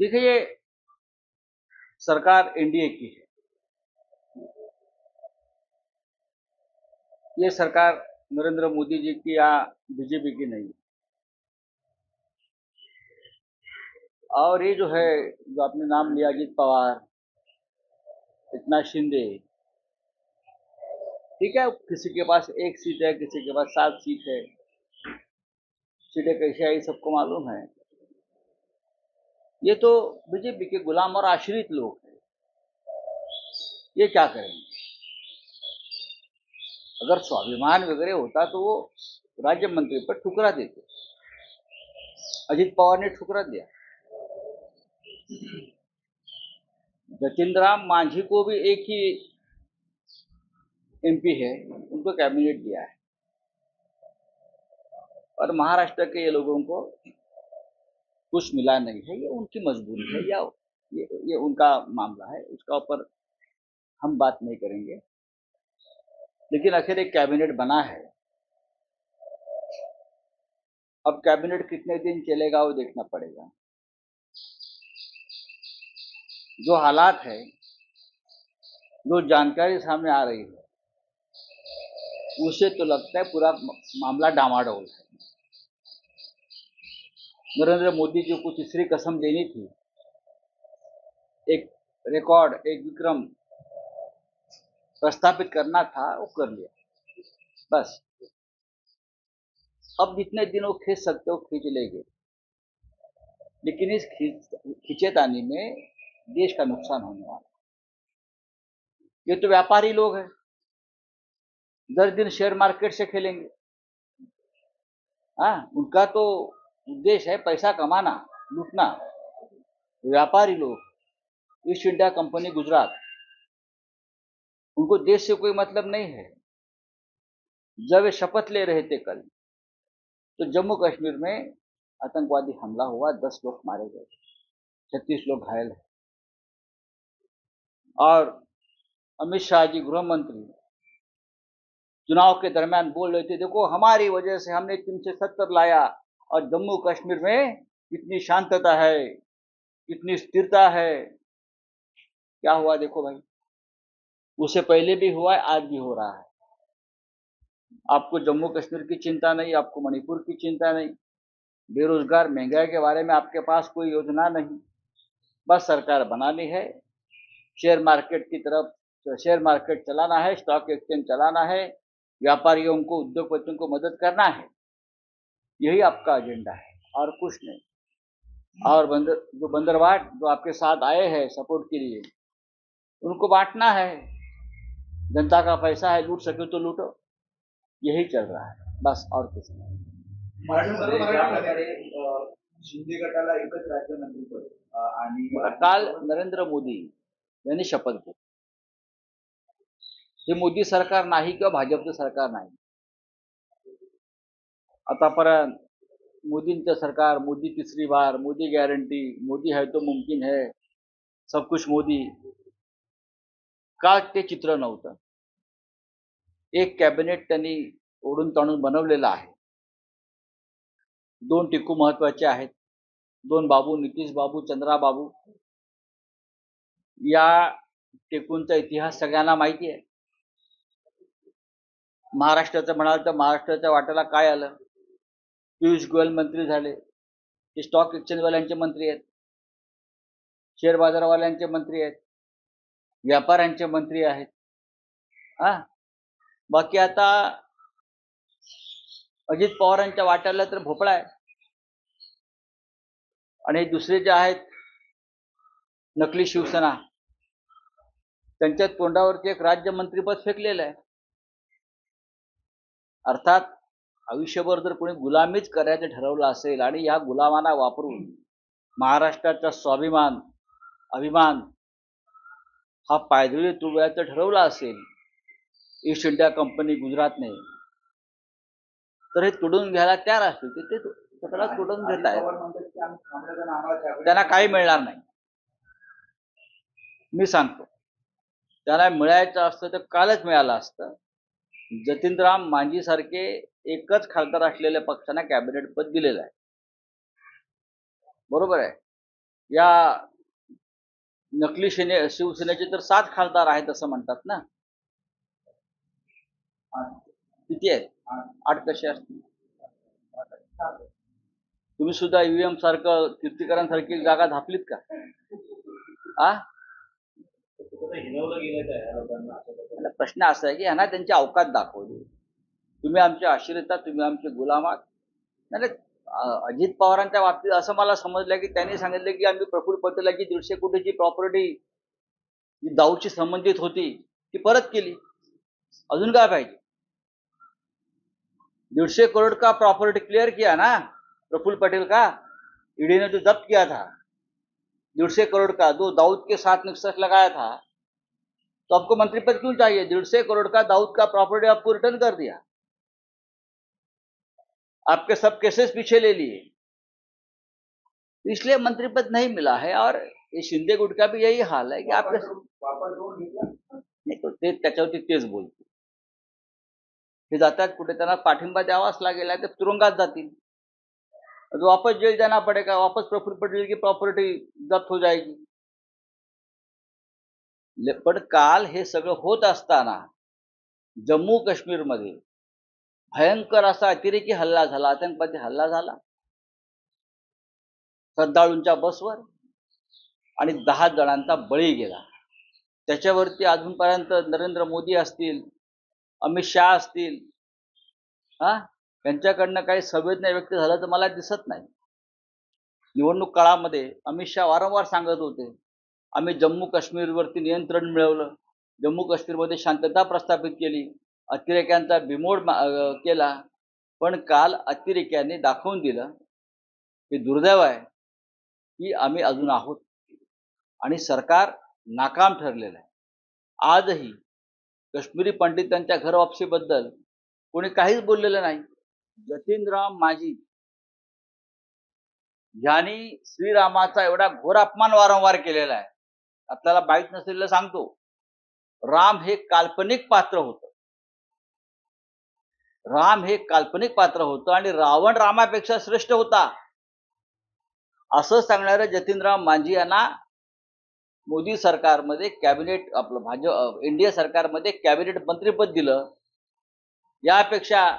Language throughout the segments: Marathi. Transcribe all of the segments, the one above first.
देखिए सरकार एनडीए की है। ये सरकार नरेंद्र मोदी जी की या बीजेपी की नहीं और ये जो है, जो आपने नाम लिया, अजित पवार, इतना शिंदे, ठीक है, किसी के पास एक सीट है, किसी के पास सात सीट है। सीटें कैसे आई, सबको मालूम है। ये तो बीजेपी के गुलाम और आश्रित लोग हैं। ये क्या करेंगे? अगर स्वाभिमान वगैरह होता तो वो राज्य मंत्री पर ठुकरा देते। अजित पवार ने ठुकरा दिया। जतिन राम मांझी को भी एक ही एमपी है, उनको कैबिनेट दिया है। और महाराष्ट्र के ये लोगों को कुछ मिला नहीं है ये उनकी मजबूरी है या ये, ये उनका मामला है उसका ऊपर हम बात नहीं करेंगे। लेकिन आखिर एक कैबिनेट बना है। अब कैबिनेट कितने दिन चलेगा वो देखना पड़ेगा। जो हालात है जो जानकारी सामने आ रही है उसे तो लगता है पूरा मामला डामाडोल है। नरेंद्र मोदी जी को तीसरी कसम देनी थी। एक रिकॉर्ड एक विक्रम प्रस्थापित करना था, वो कर लिया। बस। अब जितने दिन वो खींच सकते हो, खींच लेंगे। लेकिन इस खींच खींचेतानी में देश का नुकसान होने वाला ये तो व्यापारी लोग हैं। दस दिन शेयर मार्केट से खेलेंगे। हाँ उनका तो उद्देश्य है पैसा कमाना, लूटना। व्यापारी लोग, ईस्ट इंडिया कंपनी गुजरात, उनको देश से कोई मतलब नहीं है। जब वे शपथ ले रहे थे कल तो जम्मू कश्मीर में आतंकवादी हमला हुआ, दस लोग मारे गए। छत्तीस लोग घायल हैं। और अमित शाह जी, गृह मंत्री, चुनाव के दरमियान बोल रहे थे, देखो, हमारी वजह से हमने तीन से सत्तर लाया और जम्मू कश्मीर में इतनी शांतता है, इतनी स्थिरता है। क्या हुआ देखो भाई उससे पहले भी हुआ है, आज भी हो रहा है। आपको जम्मू कश्मीर की चिंता नहीं, आपको मणिपुर की चिंता नहीं। बेरोजगार, महँगाई के बारे में आपके पास कोई योजना नहीं। बस सरकार बनानी है। शेयर मार्केट की तरफ़, शेयर मार्केट चलाना है, स्टॉक एक्सचेंज चलाना है। व्यापारियों को, उद्योगपतियों को मदद करना है। यही आपका एजेंडा है और कुछ नहीं। और बंदर जो बंदरवाट जो आपके साथ आए हैं सपोर्ट के लिए उनको बांटना है। जनता का पैसा है लूट सके तो लूटो। यही चल रहा है बस और कुछ नहीं। शिंदे गटाला एकच राज्य मंत्रीपद आणि काल नरेंद्र मोदी यांनी शपथ घेतली हे मोदी सरकार नाही किंवा भाजपचं सरकार नाही। आतापर्यंत मोदींचं सरकार मोदी तिसरी बार मोदी गॅरंटी मोदी है तो मुमकिन है सब कुछ मोदी. का ते चित्र नव्हतं. एक कॅबिनेट त्यांनी ओढून ताणून बनवलेलं आहे. दोन टिकू महत्त्वाचे आहेत. दोन बाबू नितीश बाबू चंद्रा बाबू. या टेकूनचा इतिहास सगळ्यांना माहिती आहे. महाराष्ट्राचं म्हणाल तर महाराष्ट्राच्या वाट्याला काय आलं? पियुष गोयल मंत्री झाले. ते स्टॉक एक्सचेंजवाल्यांचे मंत्री आहेत. शेअर बाजारवाल्यांचे मंत्री आहेत. व्यापाऱ्यांचे मंत्री आहेत. हा? बाकी आता अजित पवारांच्या वाट्याला तर भोपळा आहे. आणि दुसरे जे आहेत नकली शिवसेना. त्यांच्या तोंडावरती एक राज्यमंत्रीपद फेकलेलं आहे. अर्थात आयुष्यभर जर कोणी गुलामीच करायचं ठरवलं असेल आणि या गुलामांना वापरून महाराष्ट्राचा स्वाभिमान अभिमान हा पायदळी तुडवायचं ठरवलं असेल ईस्ट इंडिया कंपनी गुजरातने तर हे तुडून घ्यायला तयार असतील. ते स्वतःला तुडून घेत आहेत त्यांना काही मिळणार नाही. मी सांगतो. त्यांना मिळायचं असतं तर कालच मिळालं असतं. जतीनराम मांझी सारखे एकच खासदार असलेल्या पक्षांना कॅबिनेट पद दिलेलं आहे. बरोबर आहे? या नकली सेने शिवसेनेचे तर सात खासदार आहेत असं म्हणतात ना? किती आहेत? आठ कसे असतील? तुम्ही सुद्धा ईव्हीएम सारखं कीर्तिकरांसारखी जागा धापलीत का? आ? प्रश्न असा आहे की यांना त्यांची अवकात दाखवली. तुम्ही आमचे आश्रिता तुम्ही आमचे गुलामात नाही नाही, अजित पवारांच्या बाबतीत असं मला समजलं की त्यांनी सांगितलं की आम्ही प्रफुल्ल पटेलाची दीडशे कोटीची प्रॉपर्टी जी दाऊची संबंधित होती ती परत केली. अजून काय पाहिजे? दीडशे करोड़ का प्रॉपर्टी क्लियर किया ना? प्रफुल्ल पटेल का? ईडी ने जो जब्त किया था. डेढ़ करोड़ का? जो दाऊद के साथ निक्सस लगाया था. तो आपको मंत्री पद क्यों चाहिए? डेढ़ करोड़ का दाऊद का प्रॉपर्टी आपको रिटर्न कर दिया। आपके सब केसेस पीछे ले लिए। इसलिए मंत्री पद नहीं मिला है और ये शिंदे गुट का भी यही हाल है कि आपके नाही तो ते त्याच्यावरती तेच बोलतो। हे जातात कुठे त्यांना पाठिंबा द्यावाच लागेल ते तुरुंगात जातील. तो वापस जेल जाना पड़ेगा वापस प्रफुल्ल पटेल की प्रॉपर्टी जप्त हो जाएगी पण काल हे सगळं होत असताना जम्मू काश्मीरमध्ये भयंकर असा अतिरेकी हल्ला झाला. आतंकवादी हल्ला झाला. श्रद्धाळूंच्या बसवर आणि दहा जणांचा बळी गेला. त्याच्यावरती अजूनपर्यंत नरेंद्र मोदी असतील अमित शहा असतील हा? यांच्याकडनं काही संवेदना व्यक्त झालं तर मला दिसत नाही. निवडणूक काळामध्ये अमित शहा वारंवार सांगत होते आम्ही जम्मू काश्मीरवरती नियंत्रण मिळवलं. जम्मू काश्मीरमध्ये शांतता प्रस्थापित केली. अतिरेक्यांचा बिमोड अं, केला. पण काल अतिरेक्यांनी दाखवून दिलं की दुर्दैव आहे की आम्ही अजून आहोत. आणि सरकार नाकाम ठरलेलं आहे. आजही काश्मीरी पंडितांच्या घर वापसीबद्दल कोणी काहीच बोललेलं नाही. जतीनराम माझी यांनी श्रीरामाचा एवढा घोर अपमान वारंवार केलेला आहे. आपल्याला माहीत नसलेलं सांगतो. राम हे काल्पनिक पात्र होतं. राम हे काल्पनिक पात्र होतं आणि रावण रामापेक्षा श्रेष्ठ होता. असं सांगणाऱ्या जतीनराव मांझी यांना मोदी सरकारमध्ये कॅबिनेट आपलं भाजप एनडीए सरकारमध्ये कॅबिनेट मंत्रीपद दिलं. यापेक्षा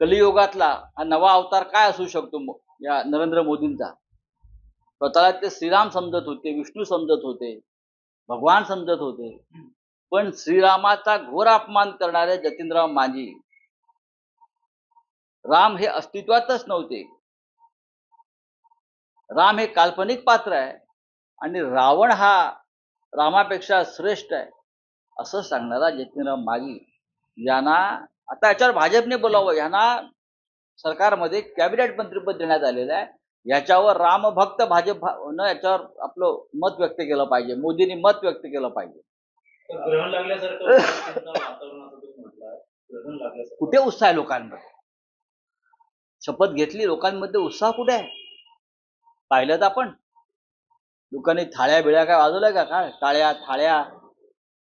कलियुगातला हा नवा अवतार काय असू शकतो या नरेंद्र मोदींचा? स्वतःला ते श्रीराम समजत होते विष्णू समजत होते भगवान समजत होते. पण श्रीरामाचा घोर अपमान करणारे जतीनराव मांझी राम हे अस्तित्वातच नव्हते. राम हे काल्पनिक पात्र आहे आणि रावण हा रामापेक्षा श्रेष्ठ आहे असं सांगणारा जतीनराव मागी. यांना आता याच्यावर भाजपने बोलावं. यांना सरकारमध्ये कॅबिनेट मंत्रीपद देण्यात आलेलं आहे. याच्यावर रामभक्त भाजप न याच्यावर आपलं मत व्यक्त केलं पाहिजे. मोदींनी मत व्यक्त केलं पाहिजे. कुठे उत्साह आहे लोकांमध्ये शपथ घेतली लोकांमध्ये उत्साह कुठे आहे? पाहिलं तर आपण. लोकांनी थाळ्या बिळ्या काय वाजवल्या का? काय? टाळ्या थाळ्या.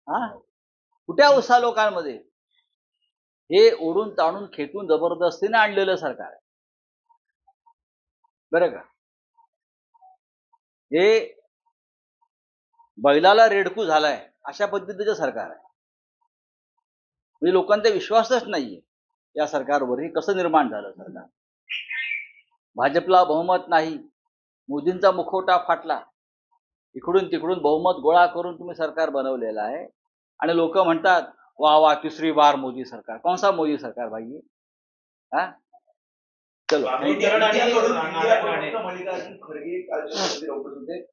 हा? कुठे आहे उत्साह लोकांमध्ये? हे ओढून ताणून खेटून जबरदस्तीने आणलेलं सरकार आहे. बरं का? हे बैलाला रेडकू झालाय अशा पद्धतीचं सरकार आहे. म्हणजे लोकांचा विश्वासच नाहीये या सरकारवर हे कसं निर्माण झालं सरकार. भाजपला बहुमत नाही. मोदींचा मुखवटा फाटला. इकडून तिकडून बहुमत गोळा करून तुम्ही सरकार बनवलेलं आहे. आणि लोक म्हणतात वा वा तिसरी बार मोदी सरकार. कौन सा मोदी सरकार भाई? हा? चलो. मल्लिकार्जुन खरगे होते.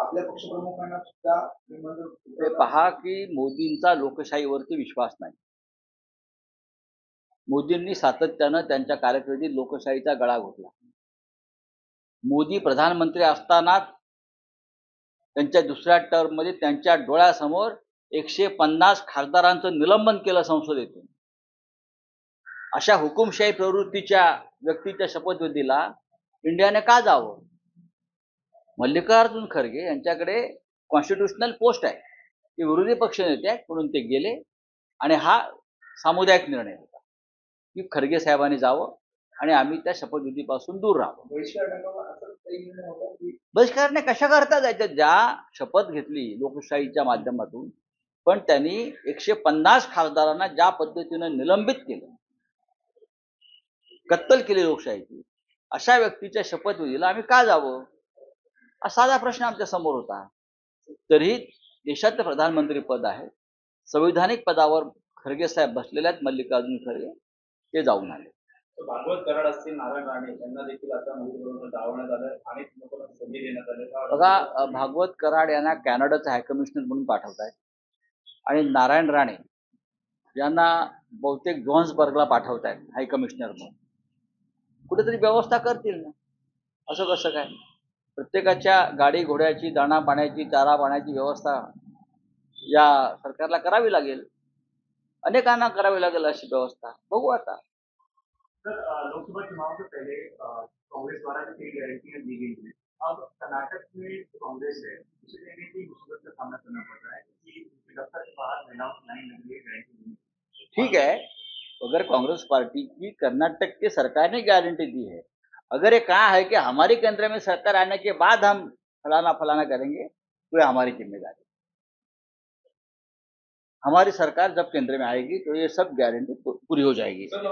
आपल्या पक्षप्रमुखांना सुद्धा पहा की मोदींचा लोकशाहीवरती विश्वास नाही. मोदींनी सातत्यानं त्यांच्या कारकिर्दीत लोकशाहीचा गळा घोटला. मोदी प्रधानमंत्री असतानाच त्यांच्या दुसऱ्या टर्ममध्ये त्यांच्या डोळ्यासमोर एकशे पन्नास खासदारांचं निलंबन केलं संसदेतून. अशा हुकुमशाही प्रवृत्तीच्या व्यक्तीच्या शपथविधीला इंडियाने का जावं? मल्लिकार्जुन खरगे यांच्याकडे कॉन्स्टिट्युशनल पोस्ट आहे. ते विरोधी पक्ष नेते आहेत म्हणून ते गेले आणि हा सामुदायिक निर्णय की खरगे साहेबांनी जावं आणि आम्ही त्या शपथविधीपासून दूर राहू बहिष्कार बहिष्कारने कशा करता जायच्या ज्या शपथ घेतली लोकशाहीच्या माध्यमातून पण त्यांनी एकशे पन्नास खासदारांना ज्या पद्धतीनं निलंबित केलं कत्तल केली लोकशाहीची अशा व्यक्तीच्या शपथविधीला आम्ही का जावं? हा साधा प्रश्न आमच्यासमोर होता. तरी देशाचं प्रधानमंत्री पद आहे. संविधानिक पदावर खरगे साहेब बसलेले आहेत मल्लिकार्जुन खरगे. ते जाऊन आले. भागवत कराड असतील नारायण राणे यांना देखील आता मंत्रिमंडळ डावण्यात आलं अनेक लोकांना संधी देण्यात आली? बघा भागवत कराड यांना कॅनडाचा हायकमिशनर म्हणून पाठवत आहेत आणि नारायण राणे यांना बहुतेक जोहान्सबर्गला पाठवत आहेत हायकमिशनर म्हणून. कुठेतरी व्यवस्था करतील ना? असं कसं काय? प्रत्येकाच्या गाडी घोड्याची दाणा पाण्याची चारा पाण्याची व्यवस्था या सरकारला करावी लागेल. अनेकांना करावी लागेल अशी व्यवस्था. बघू आता. लोकसभा चुनाव से पहले कांग्रेस द्वारा जो कई गारंटियाँ दी गई हैं अब कर्नाटक में कांग्रेस है उसे कहीं ना मुसीबत का सामना करना पड़ रहा है क्योंकि दफ्तर के बाहर महिलाओं की लाइन लगी है गारंटी ठीक है अगर कांग्रेस पार्टी की कर्नाटक के सरकार ने गारंटी दी है अगर ये कहा है कि हमारे केंद्र में सरकार आने के बाद हम फलाना फलाना करेंगे तो ये हमारी ज़िम्मेदारी हमारी सरकार जब केंद्र में आएगी तो ये सब गारंटी पूरी हो जाएगी। सर,